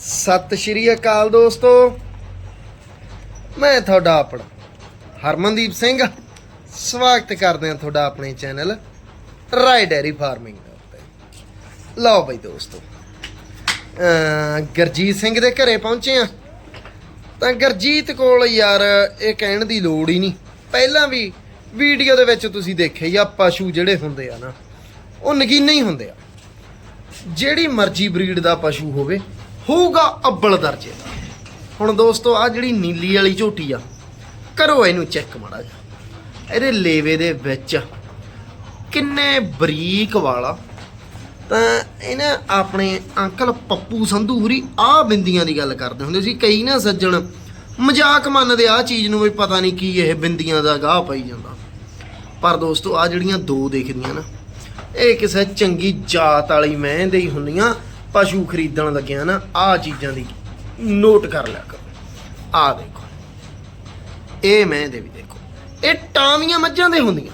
ਸਤਿ ਸ਼੍ਰੀ ਅਕਾਲ ਦੋਸਤੋ। ਮੈਂ ਤੁਹਾਡਾ ਆਪਣਾ ਹਰਮਨਦੀਪ ਸਿੰਘ। ਸਵਾਗਤ ਕਰਦੇ ਹਾਂ ਤੁਹਾਡਾ ਆਪਣੇ ਚੈਨਲ ਰਾਈ ਡੈਰੀ ਫਾਰਮਿੰਗ ਦੇ ਉੱਤੇ ਲਓ ਬਈ ਦੋਸਤੋ ਅਮ ਗੁਰਜੀਤ ਸਿੰਘ ਦੇ ਘਰੇ ਪਹੁੰਚੇ ਆ ਤਾਂ ਗੁਰਜੀਤ ਕੋਲ ਯਾਰ ਇਹ ਕਹਿਣ ਦੀ ਲੋੜ ਹੀ ਨਹੀਂ। ਪਹਿਲਾਂ ਵੀ ਵੀਡੀਓ ਦੇ ਵਿੱਚ ਤੁਸੀਂ ਦੇਖਿਆ ਹੀ ਆ ਪਸ਼ੂ ਜਿਹੜੇ ਹੁੰਦੇ ਆ ਨਾ, ਉਹ ਨਗੀਨੇ ਹੀ ਹੁੰਦੇ ਆ। ਜਿਹੜੀ ਮਰਜ਼ੀ ਬਰੀਡ ਦਾ ਪਸ਼ੂ ਹੋਵੇ ਹੋਊਗਾ ਅੱਬਲ ਦਰਜੇ ਦਾ। ਹੁਣ ਦੋਸਤੋ ਆ ਜਿਹੜੀ ਨੀਲੀ ਵਾਲੀ ਝੋਟੀ ਆ, ਕਰੋ ਇਹਨੂੰ ਚੈੱਕ ਮਾੜਾ ਜਿਹਾ। ਇਹਦੇ ਲੇਵੇ ਦੇ ਵਿੱਚ ਕਿੰਨੇ ਬਰੀਕ ਵਾਲਾ ਤਾਂ ਇਹਨੇ ਆਪਣੇ ਅੰਕਲ ਪੱਪੂ ਸੰਧੂ ਹੁਰੀ ਆ ਬਿੰਦੀਆਂ ਦੀ ਗੱਲ ਕਰਦੇ ਹੁੰਦੇ ਸੀ। ਕਈ ਨਾ ਸੱਜਣ ਮਜ਼ਾਕ ਮੰਨਦੇ ਆ ਚੀਜ਼ ਨੂੰ ਵੀ ਪਤਾ ਨਹੀਂ ਕੀ ਇਹ ਬਿੰਦੀਆਂ ਦਾ ਗਾਹ ਪਈ ਜਾਂਦਾ। ਪਰ ਦੋਸਤੋ ਆ ਜਿਹੜੀਆਂ ਦੋ ਦੇਖਦੀਆਂ ਨਾ, ਇਹ ਕਿਸੇ ਚੰਗੀ ਜਾਤ ਵਾਲੀ ਮੈਂ ਦੇ ਹੀ ਹੁੰਦੀਆਂ। ਪਸ਼ੂ ਖਰੀਦਣ ਲੱਗਿਆ ਨਾ ਆ ਚੀਜ਼ਾਂ ਦੀ ਨੋਟ ਕਰ ਲਿਆ ਕਰੋ। ਆ ਦੇਖੋ। ਇਹ ਮੈਂ ਦੇ ਵੀ ਦੇਖੋ। ਇਹ ਟਾਵੀਆਂ ਮੱਝਾਂ ਦੇ ਹੁੰਦੀਆਂ।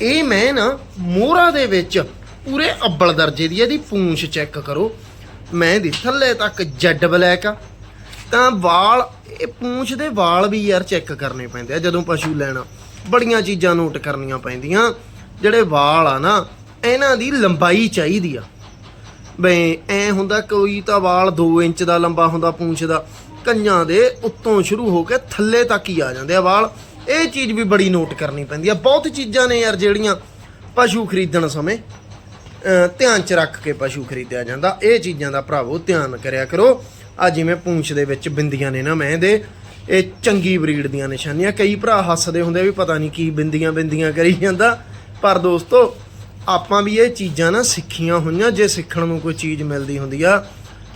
ਇਹ ਮੈਂ ਨਾ ਮੋਹਰਾ ਦੇ ਵਿੱਚ ਪੂਰੇ ਅੱਬਲ ਦਰਜੇ ਦੀ ਇਹਦੀ ਪੂੰਛ ਚੈੱਕ ਕਰੋ। ਮੈਂ ਦੀ ਥੱਲੇ ਤੱਕ ਜੱਡ ਬਲੈਕ ਆ। ਤਾਂ ਵਾਲ, ਇਹ ਪੂੰਛ ਦੇ ਵਾਲ ਵੀ ਯਾਰ ਚੈੱਕ ਕਰਨੇ ਪੈਂਦੇ ਆ, ਜਦੋਂ ਪਸ਼ੂ ਲੈਣਾ। ਬੜੀਆਂ ਚੀਜ਼ਾਂ ਨੋਟ ਕਰਨੀਆਂ ਪੈਂਦੀਆਂ। ਜਿਹੜੇ ਵਾਲ ਆ ਨਾ, ਇਹਨਾਂ ਦੀ ਲੰਬਾਈ ਚਾਹੀਦੀ ਆ। ਬਈ, ਐ ਹੁੰਦਾ ਕੋਈ ਤਾਂ ਵਾਲ 2 ਇੰਚ ਦਾ, ਲੰਬਾ ਹੁੰਦਾ ਪੂੰਛ ਦਾ, ਕੰਨਾਂ ਦੇ ਉੱਤੋਂ ਸ਼ੁਰੂ ਹੋ ਕੇ ਥੱਲੇ ਤੱਕ ਹੀ ਆ ਜਾਂਦੇ ਆ ਵਾਲ। ਇਹ ਚੀਜ਼ ਵੀ ਬੜੀ ਨੋਟ ਕਰਨੀ ਪੈਂਦੀ ਆ। ਬਹੁਤ ਚੀਜ਼ਾਂ ਨੇ ਯਾਰ ਜਿਹੜੀਆਂ ਪਸ਼ੂ ਖਰੀਦਣ ਸਮੇਂ ਧਿਆਨ ਚ ਰੱਖ ਕੇ ਪਸ਼ੂ ਖਰੀਦਿਆ ਜਾਂਦਾ। ਇਹ ਚੀਜ਼ਾਂ ਦਾ ਭਰਾਵੋ ਧਿਆਨ ਕਰਿਆ ਕਰੋ। ਆ ਜਿਵੇਂ ਪੂੰਛ ਦੇ ਵਿੱਚ ਬਿੰਦੀਆਂ ਨੇ ਨਾ ਮੈਂ ਦੇ ਇਹ ਚੰਗੀ ਬਰੀਡ ਦੀਆਂ ਨਿਸ਼ਾਨੀਆਂ। ਕਈ ਭਰਾ ਹੱਸਦੇ ਹੁੰਦੇ ਵੀ ਪਤਾ ਨਹੀਂ ਕੀ ਬਿੰਦੀਆਂ ਬਿੰਦੀਆਂ ਕਰੀ ਜਾਂਦਾ। ਪਰ ਦੋਸਤੋ ਆਪਾਂ ਵੀ ਇਹ ਚੀਜ਼ਾਂ ਨਾ ਸਿੱਖੀਆਂ ਹੋਈਆਂ, ਜੇ ਸਿੱਖਣ ਨੂੰ ਕੋਈ ਚੀਜ਼ ਮਿਲਦੀ ਹੁੰਦੀ ਆ,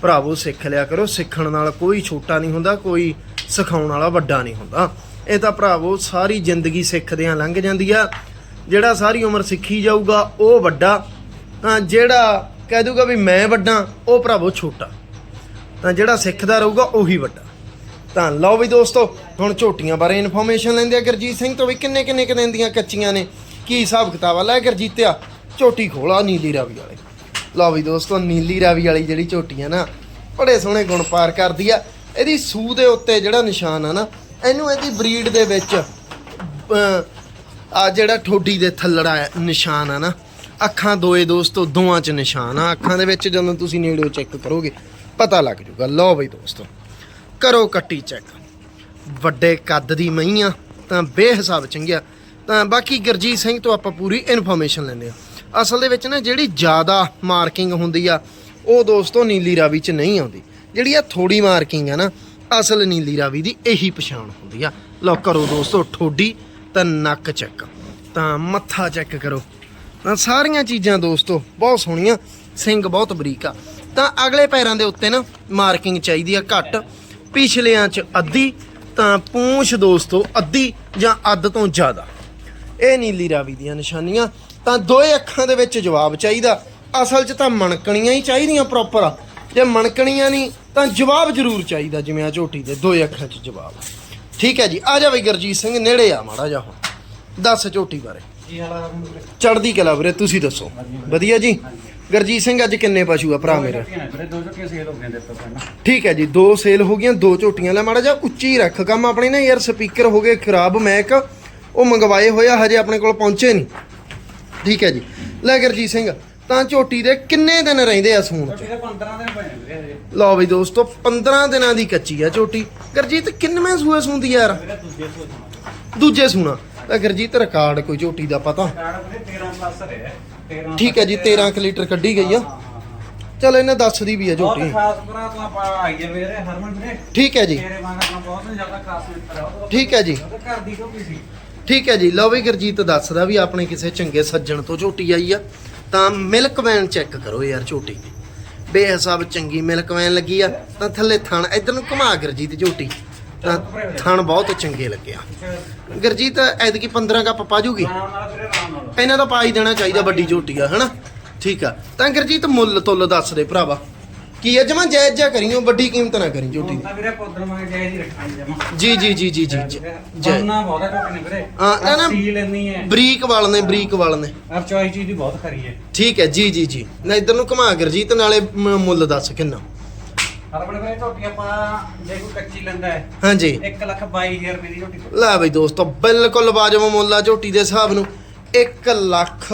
ਭਰਾਵੋ ਸਿੱਖ ਲਿਆ ਕਰੋ, ਸਿੱਖਣ ਨਾਲ ਕੋਈ ਛੋਟਾ ਨਹੀਂ ਹੁੰਦਾ, ਕੋਈ ਸਿਖਾਉਣ ਵਾਲਾ ਵੱਡਾ ਨਹੀਂ ਹੁੰਦਾ। ਇਹ ਤਾਂ ਭਰਾਵੋ ਸਾਰੀ ਜ਼ਿੰਦਗੀ ਸਿੱਖਦਿਆਂ ਲੰਘ ਜਾਂਦੀ ਆ। ਜਿਹੜਾ ਸਾਰੀ ਉਮਰ ਸਿੱਖੀ ਜਾਊਗਾ, ਉਹ ਵੱਡਾ। ਤਾਂ ਜਿਹੜਾ ਕਹਿ ਦੂਗਾ ਵੀ ਮੈਂ ਵੱਡਾ, ਉਹ ਭਰਾਵੋ ਛੋਟਾ। ਤਾਂ ਜਿਹੜਾ ਸਿੱਖਦਾ ਰਹੂਗਾ, ਉਹੀ ਵੱਡਾ। ਤਾਂ ਲਓ ਵੀ ਦੋਸਤੋ, ਹੁਣ ਝੋਟੀਆਂ ਬਾਰੇ ਇਨਫੋਰਮੇਸ਼ਨ ਲੈਂਦੇ ਆ। ਗੁਰਜੀਤ ਸਿੰਘ ਤੋਂ ਵੀ ਕਿੰਨੇ ਕਿੰਨੇ ਕੁ ਦਿਨ ਦੀਆਂ ਕੱਚੀਆਂ ਨੇ? ਕੀ ਹਿਸਾਬ ਕਿਤਾਬ ਆ? ਲੈ ਗੁਰਜੀਤਿਆ ਝੋਟੀ ਖੋਲਾ, ਨੀਲੀ ਰਾਵੀ ਵਾਲੇ। ਲਓ ਵੀ ਦੋਸਤੋ, ਨੀਲੀ ਰਾਵੀ ਵਾਲੀ ਜਿਹੜੀ ਝੋਟੀ ਆ ਨਾ, ਬੜੇ ਸੋਹਣੇ ਗੁਣ ਪਾਰ ਕਰਦੀ ਆ। ਇਹਦੀ ਸੂ ਦੇ ਉੱਤੇ ਜਿਹੜਾ ਨਿਸ਼ਾਨ ਆ ਨਾ, ਇਹਨੂੰ ਇਹਦੀ ਬਰੀਡ ਦੇ ਵਿੱਚ ਆ ਜਿਹੜਾ ਠੋਡੀ ਦੇ ਥੱਲੜਾ ਨਿਸ਼ਾਨ ਆ ਨਾ, ਅੱਖਾਂ ਦੋਏ ਦੋਸਤੋ, ਦੋਵਾਂ 'ਚ ਨਿਸ਼ਾਨ ਆ। ਅੱਖਾਂ ਦੇ ਵਿੱਚ ਜਦੋਂ ਤੁਸੀਂ ਨੇੜਿਓ ਚੈੱਕ ਕਰੋਗੇ, ਪਤਾ ਲੱਗ ਜੂਗਾ। ਲਓ ਬਈ ਦੋਸਤੋ, ਕਰੋ ਕੱਟੀ ਚੈੱਕ। ਵੱਡੇ ਕੱਦ ਦੀ ਮਹੀਂ ਆ, ਤਾਂ ਬੇਹਿਸਾਬ ਚੰਗਿਆ। ਤਾਂ ਬਾਕੀ ਗੁਰਜੀਤ ਸਿੰਘ ਤੋਂ ਆਪਾਂ ਪੂਰੀ ਇਨਫੋਰਮੇਸ਼ਨ ਲੈਂਦੇ ਆ ਅਸਲ ਦੇ ਵਿੱਚ ਨਾ ਜਿਹੜੀ ਜ਼ਿਆਦਾ ਮਾਰਕਿੰਗ ਹੁੰਦੀ ਆ, ਉਹ ਦੋਸਤੋ ਨੀਲੀ ਰਾਵੀ 'ਚ ਨਹੀਂ ਆਉਂਦੀ। ਜਿਹੜੀ ਆ ਥੋੜੀ ਮਾਰਕਿੰਗ ਆ ਨਾ, ਅਸਲ ਨੀਲੀ ਰਾਵੀ ਦੀ ਇਹੀ ਪਛਾਣ ਹੁੰਦੀ ਆ। ਲਓ ਕਰੋ ਦੋਸਤੋ ਠੋਡੀ ਤਾਂ ਨੱਕ ਚੈੱਕ, ਤਾਂ ਮੱਥਾ ਚੈੱਕ ਕਰੋ। ਤਾਂ ਸਾਰੀਆਂ ਚੀਜ਼ਾਂ ਦੋਸਤੋ ਬਹੁਤ ਸੋਹਣੀਆਂ, ਸਿੰਘ ਬਹੁਤ ਬਰੀਕ ਆ। ਤਾਂ ਅਗਲੇ ਪੈਰਾਂ ਦੇ ਉੱਤੇ ਨਾ ਮਾਰਕਿੰਗ ਚਾਹੀਦੀ ਆ ਘੱਟ, ਪਿਛਲਿਆਂ 'ਚ ਅੱਧੀ, ਤਾਂ ਪੂੰਛ ਦੋਸਤੋ ਅੱਧੀ ਜਾਂ ਅੱਧ ਤੋਂ ਜ਼ਿਆਦਾ। ਇਹ ਨੀਲੀ ਰਾਵੀ ਦੀਆਂ ਨਿਸ਼ਾਨੀਆਂ ਤਾਂ ਦੋਏ ਅੱਖਾਂ ਦੇ ਵਿੱਚ ਜਵਾਬ ਚਾਹੀਦਾ। ਅਸਲ 'ਚ ਤਾਂ ਮਣਕਣੀਆਂ ਹੀ ਚਾਹੀਦੀਆਂ ਪ੍ਰੋਪਰ ਜੇ ਮਣਕਣੀਆਂ ਨਹੀਂ ਤਾਂ ਜਵਾਬ ਜ਼ਰੂਰ ਚਾਹੀਦਾ ਜਿਵੇਂ ਆ ਝੋਟੀ ਦੇ ਦੋਏ ਅੱਖਾਂ 'ਚ ਜਵਾਬ। ਠੀਕ ਹੈ ਜੀ ਆ ਜਾ ਬਈ ਗੁਰਜੀਤ ਸਿੰਘ ਨੇੜੇ ਆ ਮਾੜਾ ਜਾ ਹੁਣ। ਦੱਸ ਝੋਟੀ ਬਾਰੇ। ਚੜਦੀ ਕਲਾ ਵੀਰੇ ਤੁਸੀਂ ਦੱਸੋ। ਵਧੀਆ। ਜੀ? ਗੁਰਜੀਤ ਸਿੰਘ ਅੱਜ ਕਿੰਨੇ ਪਸ਼ੂ ਆ ਭਰਾ ਮੇਰੇ? ਠੀਕ ਹੈ ਜੀ ਦੋ ਸੇਲ ਹੋ ਗਈਆਂ ਦੋ ਝੋਟੀਆਂ। ਲੈ ਮਾੜਾ ਜਿਹਾ ਉੱਚੀ ਰੱਖ ਕੰਮ ਆਪਣੇ ਨਾ ਯਾਰ ਸਪੀਕਰ ਹੋ ਗਏ ਖਰਾਬ ਮੈਕ ਉਹ ਮੰਗਵਾਏ ਹੋਇਆ ਹਜੇ ਆਪਣੇ ਕੋਲ ਪਹੁੰਚੇ ਨਹੀਂ। ਠੀਕ ਹੈ ਜੀ। ਲੈ ਗੁਰਜੀਤ ਸਿੰਘ ਤਾਂ ਝੋਟੀ ਦੇ ਕਿੰਨੇ ਦਿਨ ਰਹਿੰਦੇ ਆ ਸੂਣ ਚ? ਝੋਟੀ ਦੇ 15 ਦਿਨ ਨੇ ਵੀਰੇ ਲਓ ਬਈ ਦੋਸਤੋ 15 ਦਿਨਾਂ ਦੀ ਕੱਚੀ ਆ ਝੋਟੀ। ਗੁਰਜੀਤ ਕਿੰਨਵੇਂ ਸੂਏ ਸੂੰਦੀ ਯਾਰ? ਦੂਜੇ ਸੂਣਾ। ਤਾਂ ਗੁਰਜੀਤ ਰਿਕਾਰਡ ਕੋਈ ਝੋਟੀ ਦਾ ਪਤਾ? ਕਾਰਡ ਵੀਰੇ 13 ਪਲੱਸ ਹੈ 13 ਠੀਕ ਹੈ ਜੀ 13 ਕੁ ਲੀਟਰ ਕੱਢੀ ਗਈ ਆ। ਚਲ ਇਹਨੇ ਦੱਸਦੀ ਵੀ ਆ ਬਹੁਤ ਝੋਟੀ। ਖਾਸ ਭਰਾ ਤੋਂ ਆਪਾਂ ਆਈਏ ਵੀਰੇ ਹਰਮਨ ਵੀਰੇ। ਠੀਕ ਹੈ ਜੀ। ਤੇਰੇ ਵਾਂਗ ਆਪਣਾ ਬਹੁਤ ਜ਼ਿਆਦਾ ਖਾਸ ਮਿੱਤਰ ਆ ਠੀਕ ਹੈ ਜੀ। ਘਰ ਦੀ ਝੋਟੀ ਸੀ। ਠੀਕ ਹੈ ਜੀ। ਲਓ ਵੀ ਗੁਰਜੀਤ ਦੱਸਦਾ ਵੀ ਆਪਣੇ ਕਿਸੇ ਚੰਗੇ ਸੱਜਣ ਤੋਂ ਝੋਟੀ ਆਈ ਆ। ਤਾਂ ਮਿਲਕ ਵੈਨ ਚੈੱਕ ਕਰੋ ਯਾਰ ਝੋਟੀ ਦੀ। ਬੇਹਿਸਾਬ ਚੰਗੀ ਮਿਲਕ ਵੈਨ ਲੱਗੀ ਆ। ਤਾਂ ਥੱਲੇ ਥਣ, ਇਧਰ ਨੂੰ ਘੁਮਾ ਗੁਰਜੀਤ ਝੋਟੀ। ਤਾਂ ਥਣ ਬਹੁਤ ਚੰਗੇ ਲੱਗਿਆ ਗੁਰਜੀਤ, ਐਤਕੀ 15 ਕੱਪ ਪਾ ਜੂਗੀ? ਇਹਨਾਂ ਦਾ ਪਾ ਹੀ ਦੇਣਾ ਚਾਹੀਦਾ ਵੱਡੀ ਝੋਟੀ ਆ, ਹਨਾ? ਠੀਕ ਆ। ਤਾਂ ਗੁਰਜੀਤ ਮੁੱਲ ਤੁੱਲ ਦੱਸ ਦੇ ਭਰਾਵਾ। ਕੀ ਹੈ? ਜਮਾ ਜਾਇਜ਼ ਜਾ ਕਰੀਓ ਵੱਡੀ ਕੀਮਤ ਨਾ ਕਰੀ ਝੋਟੀ ਦੀ ਤਾਂ ਵੀਰੇ ਪੌਦਰ ਮੰਗੇ ਜਾਇਜ਼ ਹੀ ਰੱਖਾਂਗੇ ਜਮਾ। ਜੀ ਜੀ ਜੀ ਜੀ ਜੀ ਜੀ। ਜੈ ਬੰਨਾ ਬਹੁਤ ਝੋਟੀ ਨੇ ਵੀਰੇ। ਹਾਂ, ਨਾ, ਨਾ। ਹੈ। ਬਰੀਕ ਵਾਲ ਨੇ ਬਰੀਕ ਵਾਲ ਨੇ। ਆਪ ਚੋਈ ਚੀਜ਼ ਦੀ ਬਹੁਤ ਖਰੀ ਹੈ। ਠੀਕ ਹੈ ਜੀ ਜੀ ਜੀ। ਨਾ ਇਧਰ ਨੂੰ ਘੁਮਾ ਗੁਰਜੀਤ ਨਾਲੇ ਮ- ਮੁੱਲ ਦੱਸ ਕਿੰਨਾ। ਹਰਮਨ ਵੀਰੇ ਝੋਟੀ ਆਪਾਂ ਜੇ ਕੋਈ ਕੱਚੀ ਲੈਂਦਾ ਹੈ ਹਾਂਜੀ। 1 ਲੱਖ 22000 ਰੁਪਏ ਦੀ ਝੋਟੀ ਲੈ ਬਈ ਦੋਸਤੋ ਬਿਲਕੁਲ ਵਾਜਬ ਮੁੱਲ ਆ ਝੋਟੀ ਦੇ ਹਿਸਾਬ ਨੂੰ। 1 ਲੱਖ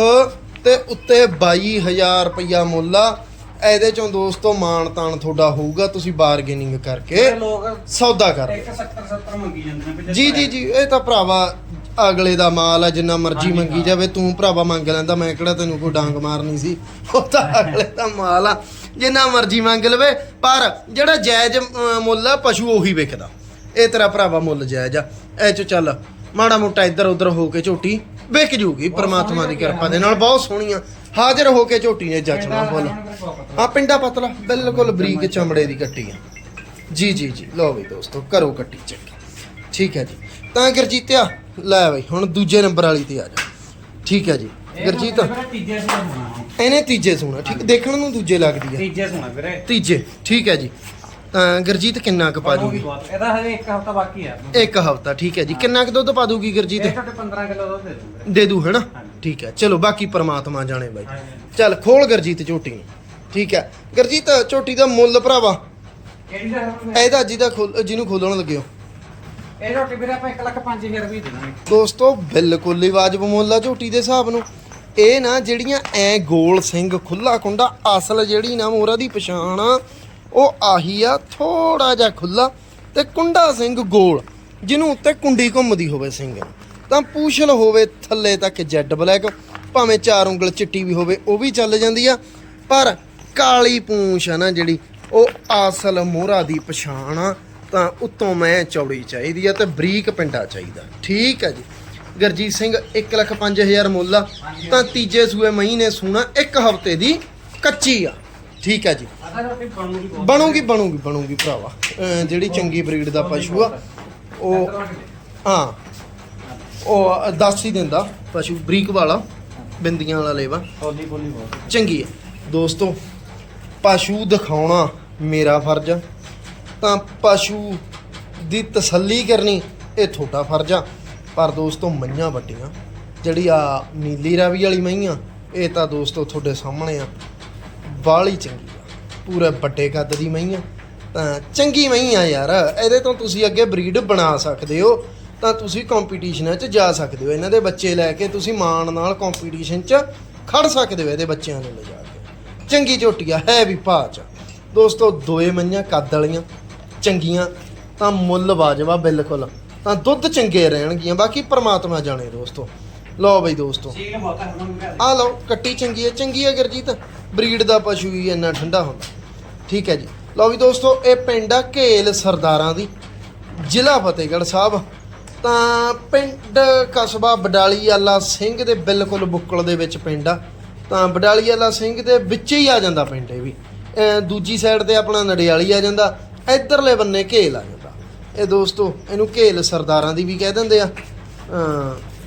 ਤੇ ਉੱਤੇ 22000 ਰੁਪਇਆ ਮੁੱਲ ਆ। ਇਹਦੇ ਚੋਂ ਦੋਸਤੋ ਮਾਣ ਤਾਣ ਤੁਹਾਡਾ ਹੋਊਗਾ ਤੁਸੀਂ ਬਾਰਗੇਨਿੰਗ ਕਰਕੇ ਇਹ ਲੋਕ ਸੌਦਾ ਕਰ ਲਿਓ। 170 70 ਮੰਗੀ ਜਾਂਦੇ ਨੇ ਜੇ ਜੀ ਜੀ ਇਹ ਤਾਂ ਭਰਾਵਾ ਅਗਲੇ ਦਾ ਮਾਲ ਆ ਜਿੰਨਾ ਮਰਜ਼ੀ ਮੰਗੀ। ਜਾਵੇ ਤੂੰ ਭਰਾਵਾ ਮੰਗ ਲੈਂਦਾ ਮੈਂ ਕਿਹੜਾ ਤੈਨੂੰ ਕੋਈ ਡਾਂਗ ਮਾਰਨੀ ਸੀ ਉਹ ਤਾਂ ਅਗਲੇ ਦਾ ਮਾਲ ਆ ਜਿੰਨਾ ਮਰਜ਼ੀ ਮੰਗ ਲਵੇ ਪਰ ਜਿਹੜਾ ਜਾਇਜ਼ ਮੁੱਲ ਆ ਪਸ਼ੂ ਉਹੀ ਵਿਕਦਾ ਇਹ ਤੇਰਾ ਭਰਾਵਾ ਮੁੱਲ ਜਾਇਜ਼ ਆ ਐ ਚ ਚੱਲ ਮਾੜਾ ਮੋਟਾ ਇੱਧਰ ਉੱਧਰ ਹੋ ਕੇ ਝੋਟੀ ਵਿਕ ਜੂਗੀ ਪ੍ਰਮਾਤਮਾ ਦੀ ਕਿਰਪਾ ਦੇ ਨਾਲ ਬਹੁਤ ਸੋਹਣੀਆਂ ਹਾਜ਼ਰ ਹੋ ਕੇ ਝੋਟੀ ਨੇ ਜੱਜਣਾ ਫੁੱਲ ਆ ਪਿੰਡਾ ਪਤਲਾ। ਬਿਲਕੁਲ ਬਰੀਕ ਚਮੜੇ ਦੀ ਕੱਟੀ ਆ। ਜੀ ਜੀ ਜੀ। ਲਓ ਵੀ ਦੋਸਤੋ ਕਰੋ ਕੱਟੀ ਚੈੱਕ। ਠੀਕ ਹੈ ਜੀ। ਤਾਂ ਗੁਰਜੀਤਿਆ ਲੈ ਬਈ ਹੁਣ ਦੂਜੇ ਨੰਬਰ ਵਾਲੀ ਤੇ ਆ ਜਾ। ਠੀਕ ਹੈ ਜੀ। ਗੁਰਜੀਤ ਇਹਨੇ ਤੀਜੇ ਸੋਣਾ। ਠੀਕ ਦੇਖਣ ਨੂੰ ਦੂਜੇ ਲੱਗਦੀ ਹੈ ਤੀਜੇ ਸੁਣਾ ਵੀਰੇ। ਤੀਜੇ। ਠੀਕ ਹੈ ਜੀ। ਤਾਂ ਗੁਰਜੀਤ ਕਿੰਨਾ ਕੁ ਪਾ ਦੂਗੀ ਇਹਦਾ ਹਜੇ ਇੱਕ ਹਫਤਾ ਬਾਕੀ ਆ। ਇੱਕ ਹਫਤਾ ਠੀਕ ਹੈ ਜੀ। ਕਿੰਨਾ ਕੁ ਦੁੱਧ ਪਾ ਦੂਗੀ ਗੁਰਜੀਤ? ਇਹ ਤੁਹਾਡੇ 15 ਕਿਲੋ ਦੁੱਧ ਦੇ ਦੂੰਗੇ। ਦੇ ਦੂ ਹੈਨਾ। ਠੀਕ ਹੈ। ਚਲੋ ਬਾਕੀ ਪ੍ਰਮਾਤਮਾ ਜਾਣੇ ਬਾਈ। ਚੱਲ ਖੋਲ ਗੁਰਜੀਤ ਝੋਟੀ ਨੂੰ। ਠੀਕ ਹੈ। ਗੁਰਜੀਤ ਝੋਟੀ ਦਾ ਮੁੱਲ ਭਰਾਵਾ? ਇਹਦਾ ਜਿਹਦਾ ਖੋਲ ਜਿਹਨੂੰ ਖੋਲਣ ਲੱਗਿਓ ਇਹ ਝੋਟੀ ਵੀਰੇ ਆਪਾਂ 1 ਲੱਖ 5000 ਰੁਪਏ ਦੇ ਦਾਂਗੇ। ਦੋਸਤੋ ਬਿਲਕੁਲ ਹੀ ਵਾਜਬ ਮੁੱਲ ਆ ਝੋਟੀ ਦੇ ਹਿਸਾਬ ਨੂੰ। ਇਹ ਨਾ ਜਿਹੜੀਆਂ ਐ ਗੋਲ ਸਿੰਘ ਖੁੱਲਾ ਕੁੰਡਾ ਅਸਲ ਜਿਹੜੀ ਨਾ ਮੋਰਾ ਦੀ ਪਛਾਣ ਆ ਉਹ ਆਹੀ ਆ ਥੋੜਾ ਜਿਹਾ ਖੁੱਲਾ ਤੇ ਕੁੰਡਾ ਸਿੰਘ ਗੋਲ ਜਿਹਨੂੰ ਉੱਤੇ ਕੁੰਡੀ ਘੁੰਮਦੀ ਹੋਵੇ ਸਿੰਘ। ਤਾਂ ਪੂਛਲ ਹੋਵੇ ਥੱਲੇ ਤੱਕ ਜੈਡ ਬਲੈਕ ਭਾਵੇਂ ਚਾਰ ਉਂਗਲ ਚਿੱਟੀ ਵੀ ਹੋਵੇ ਉਹ ਵੀ ਚੱਲ ਜਾਂਦੀ ਆ। ਪਰ ਕਾਲੀ ਪੂੰਛ ਆ ਨਾ ਜਿਹੜੀ ਉਹ ਅਸਲ ਮੋਹਰਾ ਦੀ ਪਛਾਣ ਆ ਤਾਂ ਉੱਤੋਂ ਮੈਂ ਚੌੜੀ ਚਾਹੀਦੀ ਆ ਤੇ ਬਰੀਕ ਪਿੰਡਾ ਚਾਹੀਦਾ। ਠੀਕ ਹੈ ਜੀ। ਗਰਜੀਤ ਸਿੰਘ 1 ਲੱਖ 5000 ਮੁੱਲ ਆ। ਤਾਂ ਤੀਜੇ ਸੂਏ ਮਹੀਨੇ ਸੂਣਾ ਇੱਕ ਹਫ਼ਤੇ ਦੀ ਕੱਚੀ ਆ। ਠੀਕ ਹੈ ਜੀ। ਬਣੂਗੀ ਬਣੂਗੀ ਬਣੂਗੀ ਭਰਾਵਾ। ਜਿਹੜੀ ਚੰਗੀ ਬਰੀਡ ਦਾ ਪਸ਼ੂ ਆ ਉਹ ਹਾਂ। ਉਹ ਦੱਸ ਹੀ ਦਿੰਦਾ ਪਸ਼ੂ ਬਰੀਕ ਵਾਲਾ ਬਿੰਦੀਆਂ ਵਾਲਾ ਲੇਵਾ। ਬੋਲੀ ਬੋਲੀ ਬਹੁਤ। ਚੰਗੀ ਹੈ। ਦੋਸਤੋ ਪਸ਼ੂ ਦਿਖਾਉਣਾ ਮੇਰਾ ਫਰਜ਼ ਆ। ਤਾਂ ਪਸ਼ੂ ਦੀ ਤਸੱਲੀ ਕਰਨੀ ਇਹ ਤੁਹਾਡਾ ਫਰਜ਼ ਆ। ਪਰ ਦੋਸਤੋ ਮਈਆਂ ਵੱਡੀਆਂ। ਜਿਹੜੀ ਆ ਨੀਲੀ ਰਾਵੀ ਵਾਲੀ ਮਈਆਂ ਇਹ ਤਾਂ ਦੋਸਤੋ ਤੁਹਾਡੇ ਸਾਹਮਣੇ ਆ। ਬਾਲੀ ਚੰਗੀ ਆ। ਪੂਰੇ ਵੱਡੇ ਕੱਦ ਦੀ ਮਈਆਂ। ਤਾਂ ਚੰਗੀ ਮਈਆਂ ਯਾਰ ਇਹਦੇ ਤੋਂ ਤੁਸੀਂ ਅੱਗੇ ਬਰੀਡ ਬਣਾ ਸਕਦੇ ਹੋ। ਤਾਂ ਤੁਸੀਂ ਕੰਪੀਟੀਸ਼ਨਾਂ 'ਚ ਜਾ ਸਕਦੇ ਹੋ। ਇਹਨਾਂ ਦੇ ਬੱਚੇ ਲੈ ਕੇ ਤੁਸੀਂ ਮਾਣ ਨਾਲ ਕੰਪੀਟੀਸ਼ਨ 'ਚ ਖੜ ਸਕਦੇ ਹੋ ਇਹਦੇ ਬੱਚਿਆਂ ਨੂੰ ਲਿਜਾ ਕੇ। ਚੰਗੀ ਝੋਟੀਆ ਹੈ ਵੀ ਭਾਚ ਦੋਸਤੋ ਦੋਏ ਮਈਆਂ ਕੱਦ ਵਾਲੀਆਂ ਚੰਗੀਆਂ ਤਾਂ ਮੁੱਲ ਵਾਜਵਾ ਬਿਲਕੁਲ। ਤਾਂ ਦੁੱਧ ਚੰਗੇ ਰਹਿਣਗੀਆਂ ਬਾਕੀ ਪ੍ਰਮਾਤਮਾ ਜਾਣੇ ਦੋਸਤੋ। ਲਓ ਬਈ ਦੋਸਤੋ। ਆ ਲਓ ਕੱਟੀ ਚੰਗੀ ਹੈ ਚੰਗੀ ਹੈ ਗੁਰਜੀਤ। ਬਰੀਡ ਦਾ ਪਸ਼ੂ ਹੀ ਇੰਨਾ ਠੰਡਾ ਹੁੰਦਾ। ਠੀਕ ਹੈ ਜੀ। ਲਓ ਵੀ ਦੋਸਤੋ ਇਹ ਪਿੰਡ ਆ ਘੇਲ ਸਰਦਾਰਾਂ ਦੀ। ਜ਼ਿਲ੍ਹਾ ਫਤਿਹਗੜ੍ਹ ਸਾਹਿਬ। ਤਾਂ ਪਿੰਡ ਕਸਬਾ ਬਡਾਲੀ ਵਾਲਾ ਸਿੰਘ ਦੇ ਬਿਲਕੁਲ ਬੁੱਕਲ ਦੇ ਵਿੱਚ ਪਿੰਡ ਆ। ਤਾਂ ਬਡਾਲੀ ਵਾਲਾ ਸਿੰਘ ਦੇ ਵਿੱਚ ਹੀ ਆ ਜਾਂਦਾ ਪਿੰਡ ਇਹ ਵੀ। ਦੂਜੀ ਸਾਈਡ ਤੇ ਆਪਣਾ ਨੜਿਆਲੀ ਆ ਜਾਂਦਾ, ਇਧਰਲੇ ਬੰਨੇ ਘੇਲ ਆ ਜਾਂਦਾ। ਇਹ ਦੋਸਤੋ, ਇਹਨੂੰ ਘੇਲ ਸਰਦਾਰਾਂ ਦੀ ਵੀ ਕਹਿ ਦਿੰਦੇ ਆ।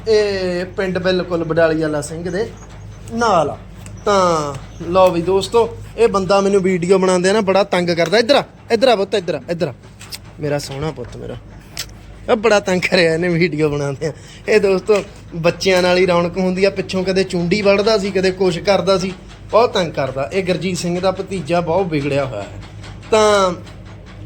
ਇਹ ਪਿੰਡ ਬਿਲਕੁਲ ਬਡਾਲੀ ਵਾਲਾ ਸਿੰਘ ਦੇ ਨਾਲ ਆ। ਤਾਂ ਲਓ ਵੀ ਦੋਸਤੋ, ਇਹ ਬੰਦਾ ਮੈਨੂੰ ਵੀਡੀਓ ਬਣਾਉਂਦੇ ਆ ਨਾ, ਬੜਾ ਤੰਗ ਕਰਦਾ। ਇੱਧਰ ਆ ਇੱਧਰ ਆ ਪੁੱਤ, ਇੱਧਰ ਆ ਇੱਧਰ ਆ। ਮੇਰਾ ਸੋਹਣਾ ਪੁੱਤ ਮੇਰਾ। ਇਹ ਬੜਾ ਤੰਗ ਕਰਿਆ ਇਹਨੇ ਵੀਡੀਓ ਬਣਾਉਂਦੇ ਆ ਇਹ ਦੋਸਤੋ, ਬੱਚਿਆਂ ਨਾਲ ਹੀ ਰੌਣਕ ਹੁੰਦੀ ਆ, ਪਿੱਛੋਂ ਕਦੇ ਚੁੰਡੀ ਵੜਦਾ ਸੀ, ਕਦੇ ਕੁਛ ਕਰਦਾ ਸੀ। ਬਹੁਤ ਤੰਗ ਕਰਦਾ। ਇਹ ਗੁਰਜੀਤ ਸਿੰਘ ਦਾ ਭਤੀਜਾ ਬਹੁਤ ਵਿਗੜਿਆ ਹੋਇਆ ਹੈ। ਤਾਂ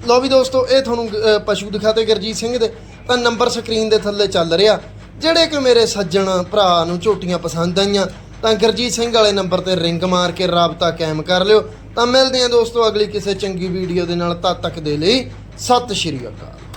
ਲਓ ਵੀ ਦੋਸਤੋ, ਇਹ ਤੁਹਾਨੂੰ ਪਸ਼ੂ ਦਿਖਾਤੇ ਗੁਰਜੀਤ ਸਿੰਘ ਦੇ। ਤਾਂ ਨੰਬਰ ਸਕਰੀਨ ਦੇ ਥੱਲੇ ਚੱਲ ਰਿਹਾ। ਜਿਹੜੇ ਕਿ ਮੇਰੇ ਸੱਜਣ ਭਰਾ ਨੂੰ ਝੋਟੀਆਂ ਪਸੰਦ ਆਈਆਂ, ਤਾਂ ਗੁਰਜੀਤ ਸਿੰਘ ਵਾਲੇ ਨੰਬਰ ਤੇ ਰਿੰਗ ਮਾਰ ਕੇ ਰਾਬਤਾ ਕਾਇਮ ਕਰ ਲਿਓ। ਤਾਂ ਮਿਲਦੇ ਹਾਂ ਦੋਸਤੋ, ਅਗਲੀ ਕਿਸੇ ਚੰਗੀ ਵੀਡੀਓ ਦੇ ਨਾਲ। ਤਦ ਤੱਕ ਦੇ ਲਈ, ਸਤਿ ਸ਼੍ਰੀ ਅਕਾਲ।